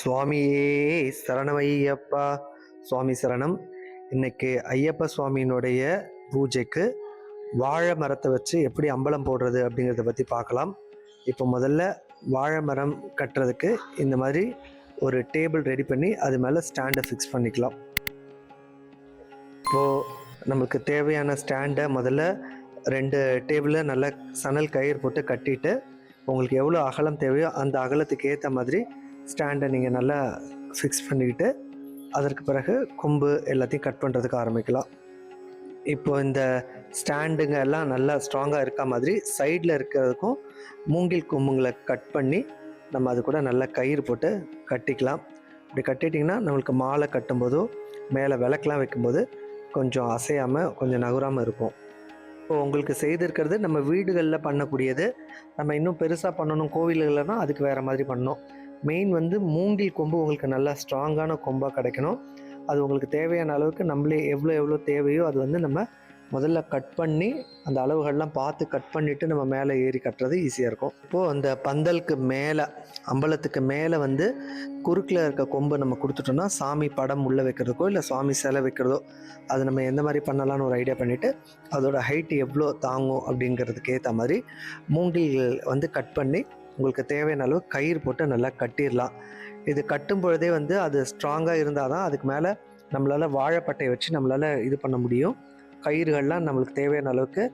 சுவாமியே சரணமையப்பா. சுவாமி சரணம். இன்னைக்கு ஐயப்ப சுவாமியினுடைய பூஜைக்கு வாழை மரத்தை வச்சு எப்படி அம்பலம் போடுறது அப்படிங்கிறத பற்றி பார்க்கலாம். இப்போ முதல்ல வாழை மரம் கட்டுறதுக்கு இந்த மாதிரி ஒரு டேபிள் ரெடி பண்ணி அது மேலே ஸ்டாண்டை ஃபிக்ஸ் பண்ணிக்கலாம். இப்போது நமக்கு தேவையான ஸ்டாண்டை முதல்ல ரெண்டு டேபிளில் நல்ல சணல் கயிறு போட்டு கட்டிட்டு உங்களுக்கு எவ்வளோ அகலம் தேவையோ அந்த அகலத்துக்கு ஏற்ற மாதிரி ஸ்டாண்டை நீங்கள் நல்லா ஃபிக்ஸ் பண்ணிக்கிட்டு அதற்கு பிறகு கொம்பு எல்லாத்தையும் கட் பண்ணுறதுக்கு ஆரம்பிக்கலாம். இப்போ இந்த ஸ்டாண்டுங்க எல்லாம் நல்லா ஸ்ட்ராங்காக இருக்க மாதிரி சைடில் இருக்கிறதுக்கும் மூங்கில் கொம்புங்களை கட் பண்ணி நம்ம அது கூட நல்லா கயிறு போட்டு கட்டிக்கலாம். இப்படி கட்டிட்டிங்கன்னா நம்மளுக்கு மாலை கட்டும்போதோ மேலே விளக்கெலாம் வைக்கும்போது கொஞ்சம் அசையாமல் கொஞ்சம் நகராமல் இருக்கும். இப்போ உங்களுக்கு செய்திருக்கிறது நம்ம வீடுகளில் பண்ணக்கூடியது நம்ம இன்னும் பெருசாக பண்ணணும் கோவில்கள்னா அதுக்கு வேறு மாதிரி பண்ணணும். மெயின் வந்து மூங்கில் கொம்பு உங்களுக்கு நல்லா ஸ்ட்ராங்கான கொம்பாக கிடைக்கணும். அது உங்களுக்கு தேவையான அளவுக்கு நம்மளே எவ்வளோ எவ்வளோ தேவையோ அது வந்து நம்ம முதல்ல கட் பண்ணி அந்த அளவுகள்லாம் பார்த்து கட் பண்ணிவிட்டு நம்ம மேலே ஏறி கட்டுறது ஈஸியாக இருக்கும். இப்போது அந்த பந்தலுக்கு மேலே அம்பலத்துக்கு மேலே வந்து குறுக்கில் இருக்க கொம்பை நம்ம கொடுத்துட்டோம்னா சாமி படம் உள்ளே வைக்கிறதுக்கோ இல்லை சாமி சிலை வைக்கிறதோ அது நம்ம எந்த மாதிரி பண்ணலாம்னு ஒரு ஐடியா பண்ணிவிட்டு அதோடய ஹைட் எவ்வளோ தாங்கும் அப்படிங்கிறதுக்கு ஏற்ற மாதிரி மூங்கில் வந்து கட் பண்ணி உங்களுக்கு தேவையான அளவு கயிறு போட்டு நல்லா கட்டிடலாம். இது கட்டும் பொழுதே வந்து அது ஸ்ட்ராங்காக இருந்தால் தான் அதுக்கு மேலே நம்மளால் வாழைப்பட்டையை வச்சு நம்மளால் இது பண்ண முடியும். கயிறுகள்லாம் நம்மளுக்கு தேவையான அளவுக்கு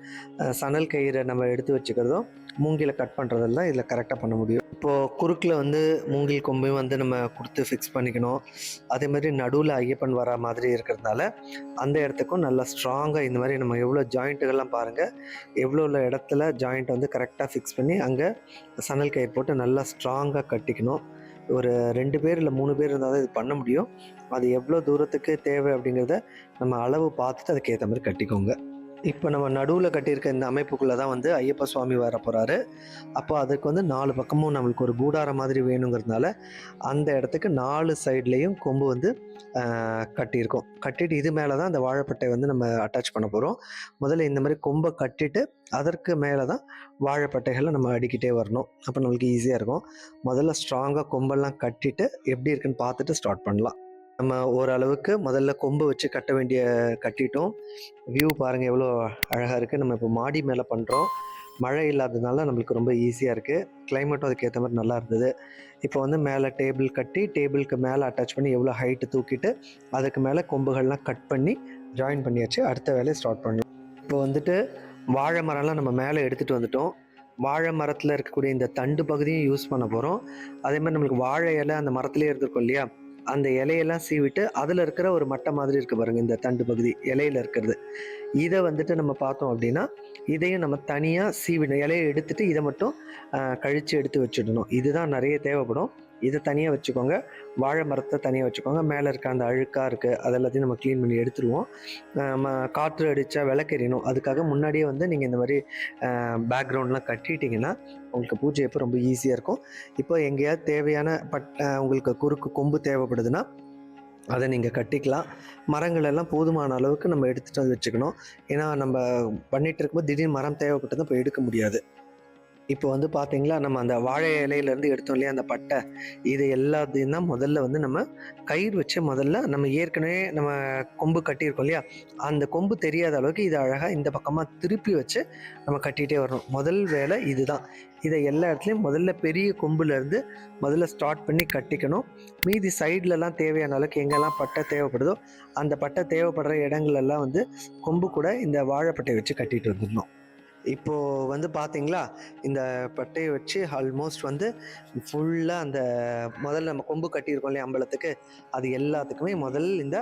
சணல் கயிறை நம்ம எடுத்து வச்சுக்கிறதும் மூங்கில கட் பண்ணுறதெல்லாம் இதில் கரெக்டாக பண்ண முடியும். இப்போது குறுக்கில் வந்து மூங்கில் கொம்பையும் வந்து நம்ம கொடுத்து ஃபிக்ஸ் பண்ணிக்கணும். அதே மாதிரி நடுவில் ஐயப்பன் வர மாதிரி இருக்கிறதுனால அந்த இடத்துக்கும் நல்லா ஸ்ட்ராங்காக இந்த மாதிரி நம்ம எவ்வளோ ஜாயிண்ட்டுகள்லாம் பாருங்கள் எவ்வளோ உள்ள இடத்துல ஜாயிண்ட் வந்து கரெக்டாக ஃபிக்ஸ் பண்ணி அங்கே சணல் கயிறு போட்டு நல்லா ஸ்ட்ராங்காக கட்டிக்கணும். ஒரு ரெண்டு பேர் இல்லை மூணு பேர் இருந்தால் தான் இது பண்ண முடியும். அது எவ்வளோ தூரத்துக்கு தேவை அப்படிங்கிறத நம்ம அளவு பார்த்துட்டு அதுக்கேற்ற மாதிரி கட்டிக்கோங்க. இப்போ நம்ம நடுவில் கட்டியிருக்க இந்த அமைப்புக்குள்ளே தான் வந்து ஐயப்ப சுவாமி வர போகிறாரு அப்போ அதுக்கு வந்து நாலு பக்கமும் நம்மளுக்கு ஒரு கூடாரம் மாதிரி வேணுங்கிறதுனால அந்த இடத்துக்கு நாலு சைட்லேயும் கொம்பு வந்து கட்டியிருக்கோம். கட்டிட்டு இது மேலே தான் அந்த வாழைப்பட்டை வந்து நம்ம அட்டாச் பண்ண போகிறோம் முதல்ல இந்த மாதிரி கொம்பை கட்டிட்டு அதற்கு மேலே தான் வாழைப்பட்டைகளை நம்ம அடிக்கிட்டே வரணும். அப்போ நம்மளுக்கு ஈஸியாக இருக்கும். முதல்ல ஸ்ட்ராங்காக கொம்பெல்லாம் கட்டிட்டு எப்படி இருக்குன்னு பார்த்துட்டு ஸ்டார்ட் பண்ணலாம். நம்ம ஓரளவுக்கு முதல்ல கொம்பு வச்சு கட்ட வேண்டிய கட்டிட்டோம். வியூ பாருங்கள் எவ்வளோ அழகாக இருக்குது நம்ம இப்போ மாடி மேலே பண்ணுறோம் மழை இல்லாததுனால நம்மளுக்கு ரொம்ப ஈஸியாக இருக்குது கிளைமேட்டும் அதுக்கேற்ற மாதிரி நல்லா இருந்தது. இப்போ வந்து மேலே டேபிள் கட்டி டேபிளுக்கு மேலே அட்டாச் பண்ணி எவ்வளோ ஹைட்டு தூக்கிட்டு அதுக்கு மேலே கொம்புகள்லாம் கட் பண்ணி ஜாயின் பண்ணியாச்சு. அடுத்த வேலையை ஸ்டார்ட் பண்ணலாம். இப்போ வந்துட்டு வாழை மரம்லாம் நம்ம மேலே எடுத்துகிட்டு வந்துட்டோம். வாழை மரத்தில் இருக்கக்கூடிய இந்த தண்டு பகுதியும் யூஸ் பண்ண போகிறோம் அதே மாதிரி நம்மளுக்கு வாழை இலை அந்த மரத்துலேயே இருந்திருக்கும் இல்லையா? அந்த இலையெல்லாம் சீவிட்டு அதில் இருக்கிற ஒரு மட்டை மாதிரி இருக்குது பாருங்கள் இந்த தண்டு பகுதி இலையில இருக்கிறது. இதை வந்துட்டு நம்ம பார்த்தோம் அப்படின்னா இதையும் நம்ம தனியாக சீவிடணும். இலையை எடுத்துட்டு இதை மட்டும் கழித்து கழிச்சு எடுத்து வச்சிடணும். இதுதான் நிறைய தேவைப்படும். இதை தனியாக வச்சுக்கோங்க. வாழை மரத்தை தனியாக வச்சுக்கோங்க. மேலே இருக்க அந்த அழுக்காக இருக்குது அதெல்லாத்தையும் நம்ம க்ளீன் பண்ணி எடுத்துருவோம். நம்ம காற்று அடித்தா விளக்கெறியணும் அதுக்காக முன்னாடியே வந்து நீங்கள் இந்த மாதிரி பேக்ரவுண்ட்லாம் கட்டிட்டீங்கன்னா உங்களுக்கு பூஜை எப்போ ரொம்ப ஈஸியாக இருக்கும். இப்போ எங்கேயாவது தேவையான பட் உங்களுக்கு குறுக்கு கொம்பு தேவைப்படுதுன்னா அதை நீங்கள் கட்டிக்கலாம். மரங்கள் எல்லாம் போதுமான அளவுக்கு நம்ம எடுத்துகிட்டு வந்து வச்சுக்கணும். ஏன்னா நம்ம பண்ணிகிட்டு இருக்கும்போது திடீர்னு மரம் தேவைப்பட்டது இப்போ எடுக்க முடியாது. இப்போ வந்து பார்த்தீங்களா நம்ம அந்த வாழை இலையிலேருந்து எடுத்தோம் இல்லையா அந்த பட்டை. இது எல்லாத்தையும் தான் முதல்ல வந்து நம்ம கயிறு வச்சு முதல்ல நம்ம ஏற்கனவே நம்ம கொம்பு கட்டியிருக்கோம் இல்லையா அந்த கொம்பு தெரியாத அளவுக்கு இதை அழகாக இந்த பக்கமாக திருப்பி வச்சு நம்ம கட்டிகிட்டே வரணும். முதல் வேலை இதுதான். இதை எல்லா இடத்துலையும் முதல்ல பெரிய கொம்புலேருந்து முதல்ல ஸ்டார்ட் பண்ணி கட்டிக்கணும். மீதி சைட்லலாம் தேவையான அளவுக்கு எங்கெல்லாம் பட்டை தேவைப்படுதோ அந்த பட்டை தேவைப்படுற இடங்களெல்லாம் வந்து கொம்பு கூட இந்த வாழைப்பட்டையை வச்சு கட்டிட்டு வந்துடணும். இப்போது வந்து பார்த்தீங்களா இந்த பட்டையை வச்சு ஆல்மோஸ்ட் வந்து ஃபுல்லாக அந்த முதல்ல நம்ம கொம்பு கட்டியிருக்கோம் இல்லையா அம்பலத்துக்கு அது எல்லாத்துக்குமே முதல் இந்த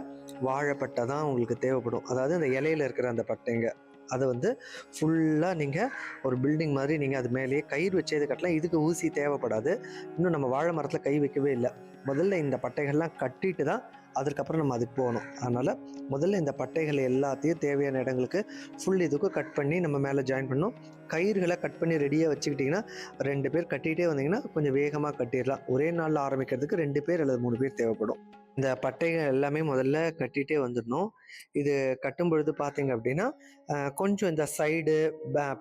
வாழைப்பட்டை தான் உங்களுக்கு தேவைப்படும். அதாவது இந்த இலையில இருக்கிற அந்த பட்டைங்க. அதை வந்து ஃபுல்லாக நீங்கள் ஒரு பில்டிங் மாதிரி நீங்கள் அது மேலேயே கயிறு வச்சு இது கட்டலாம் இதுக்கு ஊசி தேவைப்படாது. இன்னும் நம்ம வாழை மரத்தில் கை வைக்கவே இல்லை. முதல்ல இந்த பட்டைகள்லாம் கட்டிட்டு தான் அதுக்கப்புறம் நம்ம அதுக்கு போகணும். அதனால் முதல்ல இந்த பட்டைகள் எல்லாத்தையும் தேவையான இடங்களுக்கு ஃபுல் இதுக்கும் கட் பண்ணி நம்ம மேலே ஜாயின் பண்ணணும். கயிறுகளை கட் பண்ணி ரெடியாக வச்சுக்கிட்டிங்கன்னா ரெண்டு பேர் கட்டிகிட்டே வந்தீங்கன்னா கொஞ்சம் வேகமாக கட்டிடலாம். ஒரே நாளில் ஆரம்பிக்கிறதுக்கு ரெண்டு பேர் அல்லது மூணு பேர் தேவைப்படும். இந்த பட்டைகள் எல்லாமே முதல்ல கட்டிகிட்டே வந்துடணும். இது கட்டும் பொழுது பார்த்தீங்க அப்படின்னா கொஞ்சம் இந்த சைடு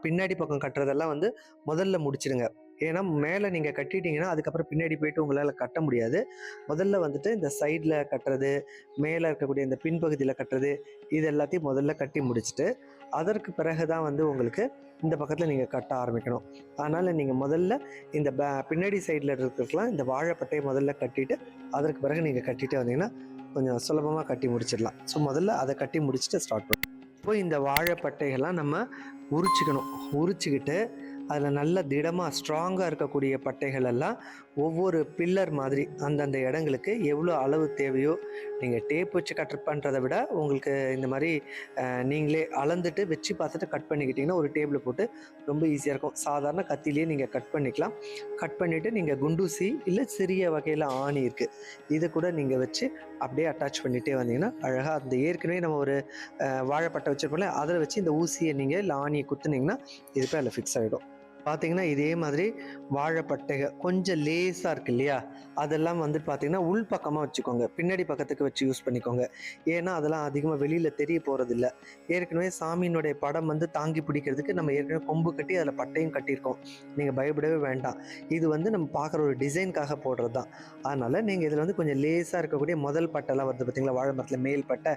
பின்னாடி பக்கம் கட்டுறதெல்லாம் வந்து முதல்ல முடிச்சிடுங்க. ஏன்னா மேலே நீங்கள் கட்டிட்டீங்கன்னா அதுக்கப்புறம் பின்னாடி போயிட்டு உங்களால் கட்ட முடியாது. முதல்ல வந்துட்டு இந்த சைடில் கட்டுறது மேலே இருக்கக்கூடிய இந்த பின்பகுதியில் கட்டுறது இது எல்லாத்தையும் முதல்ல கட்டி முடிச்சுட்டு அதற்கு பிறகு தான் வந்து உங்களுக்கு இந்த பக்கத்தில் நீங்கள் கட்ட ஆரம்பிக்கணும். அதனால் நீங்கள் முதல்ல இந்த பே பின்னாடி சைடில் இருக்கிறதுலாம் இந்த வாழைப்பட்டையை முதல்ல கட்டிட்டு அதற்கு பிறகு நீங்கள் கட்டிட்டு வந்தீங்கன்னா கொஞ்சம் சுலபமாக கட்டி முடிச்சிடலாம். ஸோ முதல்ல அதை கட்டி முடிச்சுட்டு ஸ்டார்ட் பண்ணணும். இப்போ இந்த வாழைப்பட்டைகள்லாம் நம்ம உரிச்சுக்கணும். உரிச்சுக்கிட்டு அதில் நல்ல திடமாக ஸ்ட்ராங்காக இருக்கக்கூடிய பட்டைகள் எல்லாம் ஒவ்வொரு பில்லர் மாதிரி அந்தந்த இடங்களுக்கு எவ்வளோ அளவு தேவையோ நீங்கள் டேப் வச்சு கட் பண்ணுறதை விட உங்களுக்கு இந்த மாதிரி நீங்களே அளந்துட்டு வச்சு பார்த்துட்டு கட் பண்ணிக்கிட்டிங்கன்னா ஒரு டேபிள் போட்டு ரொம்ப ஈஸியாக இருக்கும். சாதாரண கத்திலேயே நீங்கள் கட் பண்ணிக்கலாம். கட் பண்ணிவிட்டு நீங்கள் குண்டூசி இல்லை சிறிய வகையில் ஆணி இருக்குது இது கூட நீங்கள் வச்சு அப்படியே அட்டாச் பண்ணிகிட்டே வந்தீங்கன்னா அழகாக அந்த ஏற்கனவே நம்ம ஒரு வாழைப்பட்டை வச்சுருப்போம்ல அதில் வச்சு இந்த ஊசியை நீங்கள் இல்லை ஆணியை குத்துனீங்கன்னா இது போய் அதில் ஃபிக்ஸ் ஆகிடும் பார்த்தீங்கன்னா இதே மாதிரி வாழைப்பட்டைகள் கொஞ்சம் லேஸாக இருக்கு இல்லையா? அதெல்லாம் வந்து பார்த்தீங்கன்னா உள் பக்கமாக வச்சுக்கோங்க. பின்னாடி பக்கத்துக்கு வச்சு யூஸ் பண்ணிக்கோங்க. ஏன்னா அதெல்லாம் அதிகமாக வெளியில் தெரிய போகிறதில்ல ஏற்கனவே சாமியினுடைய படம் வந்து தாங்கி பிடிக்கிறதுக்கு நம்ம ஏற்கனவே கொம்பு கட்டி அதில் பட்டையும் கட்டியிருக்கோம். நீங்கள் பயப்படவே வேண்டாம். இது வந்து நம்ம பார்க்குற ஒரு டிசைனுக்காக போடுறது தான் அதனால் நீங்கள் இதில் வந்து கொஞ்சம் லேஸாக இருக்கக்கூடிய முதல் பட்டைலாம் வருது பார்த்தீங்களா வாழை மரத்தில் மேல் பட்டை.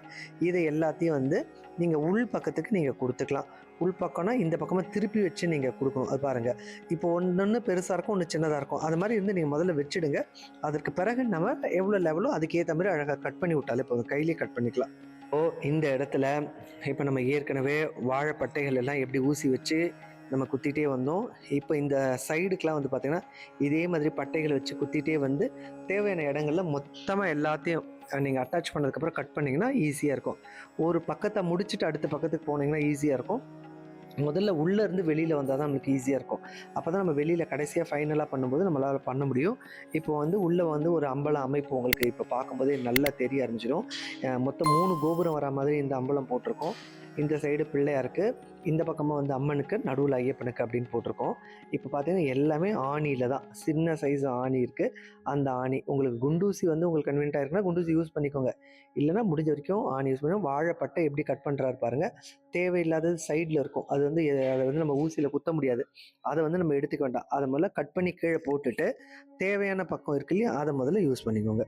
இதை எல்லாத்தையும் வந்து நீங்கள் உள் பக்கத்துக்கு நீங்கள் கொடுத்துக்கலாம். உள் பக்கம்னா இந்த பக்கமாக திருப்பி வச்சு நீங்கள் கொடுக்கணும். அது பாருங்கள் இப்போ ஒன்று பெருசாக இருக்கும் ஒன்று சின்னதாக இருக்கும். அது மாதிரி இருந்து நீங்கள் முதல்ல வச்சுடுங்க. அதற்கு பிறகு நம்ம எவ்வளோ லெவலோ அதுக்கேற்ற மாதிரி அழகாக கட் பண்ணி விட்டாலே போதும். கையிலேயே கட் பண்ணிக்கலாம். ஓ இந்த இடத்துல இப்போ நம்ம ஏற்கனவே வாழைப்பட்டைகள் எல்லாம் எப்படி ஊசி வச்சு நம்ம குத்திட்டே வந்தோம். இப்போ இந்த சைடுக்கெலாம் வந்து பார்த்திங்கன்னா இதே மாதிரி பட்டைகளை வச்சு குத்திட்டே வந்து தேவையான இடங்களில் மொத்தமாக எல்லாத்தையும் நீங்கள் அட்டாச் பண்ணதுக்கப்புறம் கட் பண்ணிங்கன்னா ஈஸியாக இருக்கும். ஒரு பக்கத்தை முடிச்சுட்டு அடுத்த பக்கத்துக்கு போனீங்கன்னா ஈஸியாக இருக்கும். முதல்ல உள்ளே இருந்து வெளியில் வந்தால் தான் நமக்கு ஈஸியாக இருக்கும். அப்போ தான் நம்ம வெளியில் கடைசியாக ஃபைனலாக பண்ணும்போது நம்மளால் பண்ண முடியும். இப்போ வந்து உள்ளே வந்து ஒரு அம்பலம் அமைப்பு உங்களுக்கு இப்போ பார்க்கும்போதே நல்லா தெரிய ஆரம்பிச்சிடும். மொத்தம் மூணு கோபுரம் வர மாதிரி இந்த அம்பலம் போட்டிருக்கோம். இந்த சைடு பிள்ளையாருக்கு இந்த பக்கமாக வந்து அம்மனுக்கு நடுவில் ஐயப்பனுக்கு அப்படின்னு போட்டிருக்கோம். இப்போ பார்த்தீங்கன்னா எல்லாமே ஆணியில் தான். சின்ன சைஸ் ஆணி இருக்குது அந்த ஆணி உங்களுக்கு குண்டூசி வந்து உங்களுக்கு கன்வீனியாக இருக்குன்னா குண்டூசி யூஸ் பண்ணிக்கோங்க. இல்லைன்னா முடிஞ்ச வரைக்கும் ஆணி யூஸ் பண்ணி வாழைப்பட்டை எப்படி கட் பண்ணுறாரு பாருங்கள் தேவையில்லாதது சைடில் இருக்கும். அது வந்து அதை வந்து நம்ம ஊசியில் குத்த முடியாது. அதை வந்து நம்ம எடுத்துக்க வேண்டாம். அதை முதல்ல கட் பண்ணி கீழே போட்டுட்டு தேவையான பக்கம் இருக்கு இல்லையா அதை முதல்ல யூஸ் பண்ணிக்கோங்க.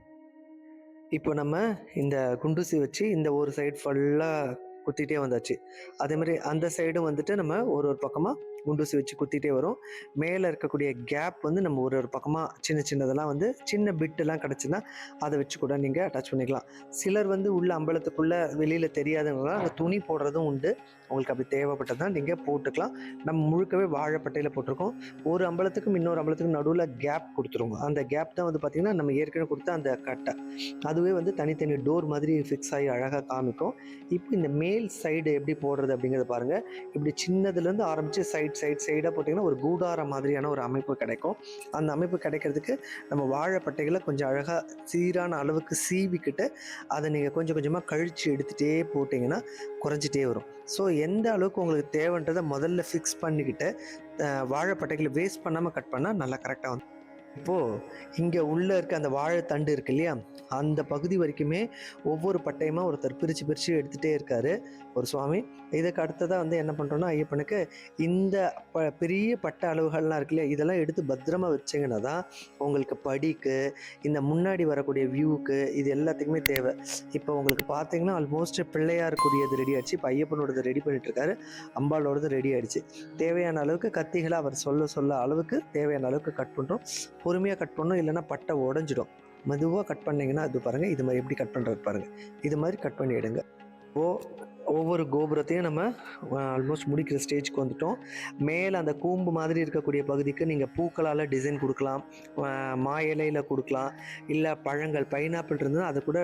இப்போ நம்ம இந்த குண்டூசி வச்சு இந்த ஒரு சைடு ஃபுல்லாக குத்திட்டே வந்தாச்சு. அதே மாதிரி அந்த சைடும் வந்துட்டு நம்ம ஒரு ஒரு பக்கமாக குண்டூசி வச்சு குத்திட்டே வரும். மேலே இருக்கக்கூடிய கேப் வந்து நம்ம ஒரு ஒரு பக்கமாக சின்ன சின்னதெல்லாம் வந்து சின்ன பிட்டெல்லாம் கிடச்சுன்னா அதை வச்சு கூட நீங்கள் அட்டாச் பண்ணிக்கலாம். சிலர் வந்து உள்ள அம்பலத்துக்குள்ளே வெளியில் தெரியாதவங்களாம் அந்த துணி போடுறதும் உண்டு. உங்களுக்கு அப்படி தேவைப்பட்டதான் நீங்கள் போட்டுக்கலாம். நம்ம முழுக்கவே வாழைப்பட்டையில் போட்டிருக்கோம். ஒரு அம்பலத்துக்கும் இன்னொரு அம்பலத்துக்கும் நடுவில் கேப் கொடுத்துருவோம். அந்த கேப் தான் வந்து பார்த்திங்கன்னா நம்ம ஏற்கனவே கொடுத்த அந்த கட்டை. அதுவே வந்து தனித்தனி டோர் மாதிரி ஃபிக்ஸ் ஆகி அழகாக காமிக்கும். இப்போ இந்த மேல் சைடு எப்படி போடுறது அப்படிங்கிறத பாருங்கள் இப்படி சின்னதுலேருந்து ஆரம்பித்து சைடு சைட் சைடாக போட்டிங்கன்னா ஒரு கூடாரம் மாதிரியான ஒரு அமைப்பு கிடைக்கும். அந்த அமைப்பு கிடைக்கிறதுக்கு நம்ம வாழைப்பட்டைகளை கொஞ்சம் அழகாக சீரான அளவுக்கு சீவிக்கிட்டு அதை நீங்கள் கொஞ்சம் கொஞ்சமாக கழித்து எடுத்துகிட்டே போட்டிங்கன்னா குறைஞ்சிட்டே வரும். ஸோ எந்த அளவுக்கு உங்களுக்கு தேவைன்றதை முதல்ல ஃபிக்ஸ் பண்ணிக்கிட்டு வாழைப்பட்டைகளை வேஸ்ட் பண்ணாமல் கட் பண்ணால் நல்லா கரெக்டாக வந்து இப்போது இங்கே உள்ளே இருக்க அந்த வாழைத்தண்டு இருக்கு இல்லையா? அந்த பகுதி வரைக்குமே ஒவ்வொரு பட்டயமாக ஒருத்தர் பிரித்து பிரித்து எடுத்துகிட்டே இருக்காரு. ஒரு சுவாமி இதுக்கு அடுத்ததாக வந்து என்ன பண்ணுறோன்னா ஐயப்பனுக்கு இந்த ப பெரிய பட்டை அளவுகள்லாம் இருக்கு இல்லையா? இதெல்லாம் எடுத்து பத்திரமா வச்சிங்கன்னா தான் உங்களுக்கு படிக்கு இந்த முன்னாடி வரக்கூடிய வியூவுக்கு இது எல்லாத்துக்குமே தேவை. இப்போ உங்களுக்கு பார்த்தீங்கன்னா ஆல்மோஸ்ட் பிள்ளையாருக்குரியது ரெடி ஆச்சு இப்போ ஐயப்பனோடது ரெடி பண்ணிட்டுருக்காரு அம்பாளோடது ரெடி ஆகிடுச்சு தேவையான அளவுக்கு கத்திகளை அவர் சொல்ல சொல்ல அளவுக்கு தேவையான அளவுக்கு கட் பண்ணுறோம் பொறுமையாக கட் பண்ணணும் இல்லைன்னா பட்டை உடஞ்சிடும். மெதுவாக கட் பண்ணிங்கன்னா அது பாருங்கள் இது மாதிரி எப்படி கட் பண்ணுறது பாருங்கள் இது மாதிரி கட் பண்ணிவிடுங்க ஓ ஒவ்வொரு கோபுரத்தையும் நம்ம ஆல்மோஸ்ட் முடிக்கிற ஸ்டேஜ்க்கு வந்துட்டோம். மேலே அந்த கூம்பு மாதிரி இருக்கக்கூடிய பகுதிக்கு நீங்கள் பூக்களால் டிசைன் கொடுக்கலாம். மா இலையில் கொடுக்கலாம். இல்லை பழங்கள் பைனாப்பிள் இருந்தால் அதை கூட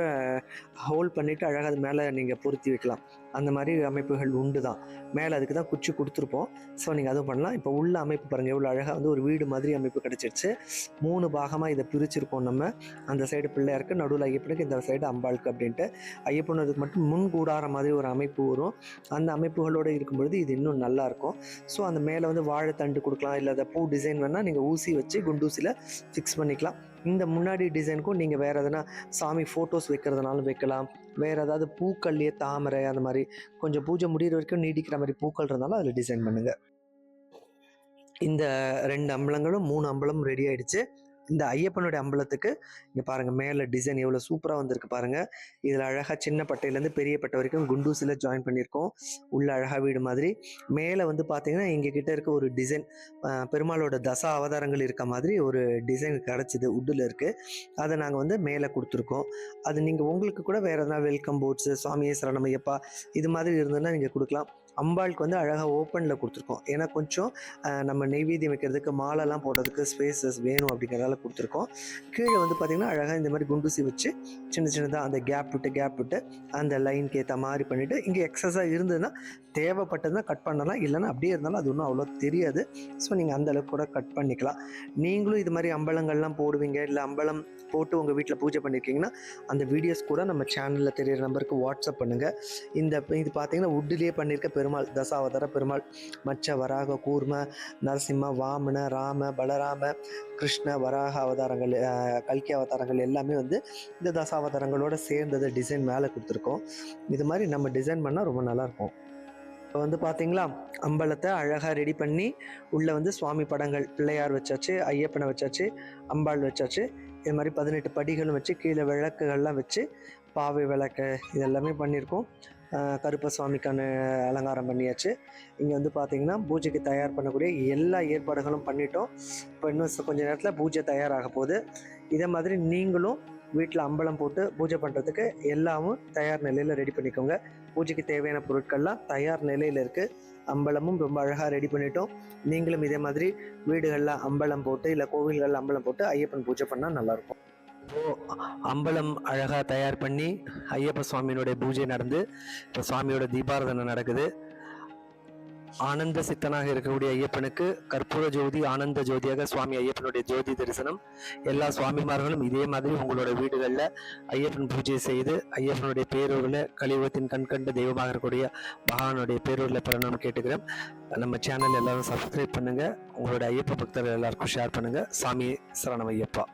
ஹோல்ட் பண்ணிவிட்டு அழகாக அது மேலே நீங்கள் பொருத்தி வைக்கலாம். அந்த மாதிரி அமைப்புகள் உண்டு தான். மேலே அதுக்கு தான் குச்சி கொடுத்துருப்போம். ஸோ நீங்கள் அதுவும் பண்ணலாம். இப்போ உள்ள அமைப்பு பாருங்கள் எவ்வளோ அழகாக வந்து ஒரு வீடு மாதிரி அமைப்பு கிடச்சிருச்சு. மூணு பாகமாக இதை பிரிச்சிருக்கோம் நம்ம. அந்த சைடு பிள்ளையாருக்கு நடுவில் ஐயப்பனுக்கு இந்த சைடு அம்பாளுக்கு அப்படின்ட்டு. ஐயப்பனுக்கு மட்டும் முன் கூடார மாதிரி ஒரு அமைப்பு வரும். அந்த அமைப்புகளோடு இருக்கும்பொழுது இது இன்னும் நல்லாயிருக்கும். ஸோ அந்த மேலே வந்து வாழைத்தண்டு கொடுக்கலாம் இல்லை அதை பூ டிசைன் வேணால் நீங்கள் ஊசி வச்சு குண்டூசியில் ஃபிக்ஸ் பண்ணிக்கலாம். இந்த முன்னாடி டிசைனுக்கும் நீங்கள் வேறு எதனா சாமி ஃபோட்டோஸ் வைக்கிறதுனாலும் வைக்கலாம். வேறு ஏதாவது பூக்கள்லேயே தாமரை அந்த மாதிரி. கொஞ்சம் பூஜை முடிகிற வரைக்கும் நீடிக்கிற மாதிரி பூக்கள் இருந்தாலும் அதில் டிசைன் பண்ணுங்கள் இந்த ரெண்டு அம்பலங்களும் மூணு அம்பலமும் ரெடி ஆயிடுச்சு. இந்த ஐயப்பனுடைய அம்பலத்துக்கு இங்கே பாருங்கள் மேலே டிசைன் எவ்வளோ சூப்பராக வந்திருக்கு பாருங்கள் இதில் அழகாக சின்ன பட்டையிலேருந்து பெரிய பட்டை வரைக்கும் குண்டூசில் ஜாயின் பண்ணியிருக்கோம். உள்ள அழகாக வீடு மாதிரி. மேலே வந்து பார்த்தீங்கன்னா எங்கள் கிட்ட இருக்க ஒரு டிசைன் பெருமாளோட தசா அவதாரங்கள் இருக்க மாதிரி ஒரு டிசைன் கிடச்சிது உட்டில் இருக்குது அதை நாங்கள் வந்து மேலே கொடுத்துருக்கோம். அது நீங்கள் உங்களுக்கு கூட வேறு எதனா வெல்கம் போர்ட்ஸு சுவாமியே சரணமையப்பா இது மாதிரி இருந்ததுன்னா நீங்கள் கொடுக்கலாம். அம்பாளுக்கு வந்து அழகாக ஓப்பனில் கொடுத்துருக்கோம். ஏன்னா கொஞ்சம் நம்ம நெய்வேதியம் வைக்கிறதுக்கு மாலைலாம் போடுறதுக்கு ஸ்பேசஸ் வேணும் அப்படிங்கிறதால கொடுத்துருக்கோம். கீழே வந்து பார்த்திங்கன்னா அழகாக இந்த மாதிரி குண்டூசி வச்சு சின்ன சின்னதாக அந்த கேப் விட்டு கேப் விட்டு அந்த லைனுக்கு ஏற்ற மாதிரி பண்ணிவிட்டு இங்கே எக்ஸஸாக இருந்ததுன்னா தேவைப்பட்டதுன்னா கட் பண்ணலாம். இல்லைன்னா அப்படியே இருந்தாலும் அது ஒன்றும் அவ்வளோ தெரியாது. ஸோ நீங்கள் அந்த அளவுக்கு கூட கட் பண்ணிக்கலாம். நீங்களும் இது மாதிரி அம்பலங்கள்லாம் போடுவீங்க. இல்லை அம்பலம் போட்டு உங்கள் வீட்டில் பூஜை பண்ணியிருக்கீங்கன்னா அந்த வீடியோஸ் கூட நம்ம சேனலில் தெரியிற நம்பருக்கு வாட்ஸ்அப் பண்ணுங்கள் இந்த இது பார்த்தீங்கன்னா உட்டிலேயே பண்ணியிருக்க பெருமாள் தசாவதார பெருமாள் மச்ச வராக கூர்ம நரசிம்ம வாமன ராம பலராம கிருஷ்ண வராக அவதாரங்கள் கல்கி அவதாரங்கள் எல்லாமே வந்து இந்த தசாவதாரங்களோட சேர்ந்தது டிசைன் மேலே கொடுத்துருக்கோம். இது மாதிரி நம்ம டிசைன் பண்ணால் ரொம்ப நல்லாயிருக்கும் இப்போ வந்து பார்த்தீங்களா அம்பலத்தை அழகாக ரெடி பண்ணி உள்ளே வந்து சுவாமி படங்கள் பிள்ளையார் வச்சாச்சு ஐயப்பனை வச்சாச்சு அம்பாள் வச்சாச்சு இது மாதிரி பதினெட்டு படிகளும் வச்சு கீழே விளக்குகள்லாம் வச்சு பாவை விளக்கு இதெல்லாமே பண்ணியிருக்கோம். கருப்ப சுவாமிக்கான அலங்காரம் பண்ணியாச்சு. இங்கே வந்து பார்த்திங்கன்னா பூஜைக்கு தயார் பண்ணக்கூடிய எல்லா ஏற்பாடுகளும் பண்ணிட்டோம். இப்போ இன்னும் கொஞ்சம் கொஞ்ச நேரத்தில் பூஜை தயாராக போகுது. இதே மாதிரி நீங்களும் வீட்டில் அம்பலம் போட்டு பூஜை பண்ணுறதுக்கு எல்லாமும் தயார் நிலையில் ரெடி பண்ணிக்கோங்க. பூஜைக்கு தேவையான பொருட்கள்லாம் தயார் நிலையில் இருக்குது அம்பலமும் ரொம்ப அழகாக ரெடி பண்ணிட்டோம். நீங்களும் இதே மாதிரி வீடுகளில் அம்பலம் போட்டு இல்லை கோவில்களில் அம்பலம் போட்டு ஐயப்பன் பூஜை பண்ணால் நல்லாயிருக்கும் அம்பலம் அழகாக தயார் பண்ணி ஐயப்ப சுவாமியினுடைய பூஜை நடந்து இப்போ சுவாமியோட தீபாராதனை நடக்குது. ஆனந்த சித்தனாக இருக்கக்கூடிய ஐயப்பனுக்கு கற்பூர ஜோதி ஆனந்த ஜோதியாக சுவாமி ஐயப்பனுடைய ஜோதி தரிசனம். எல்லா சுவாமிமார்களும் இதே மாதிரி உங்களோட வீடுகளில் ஐயப்பன் பூஜை செய்து ஐயப்பனுடைய பேரூரில் கலியுகத்தின் கண்கண்ட தெய்வமாக இருக்கக்கூடிய பகவானுடைய பேரூரில் பிறநாம கேட்டுக்கிறேன். நம்ம சேனல் எல்லாரும் சப்ஸ்கிரைப் பண்ணுங்கள் உங்களுடைய ஐயப்ப பக்தர்கள் எல்லாருக்கும் ஷேர் பண்ணுங்கள் சாமி சரணம் ஐயப்பா.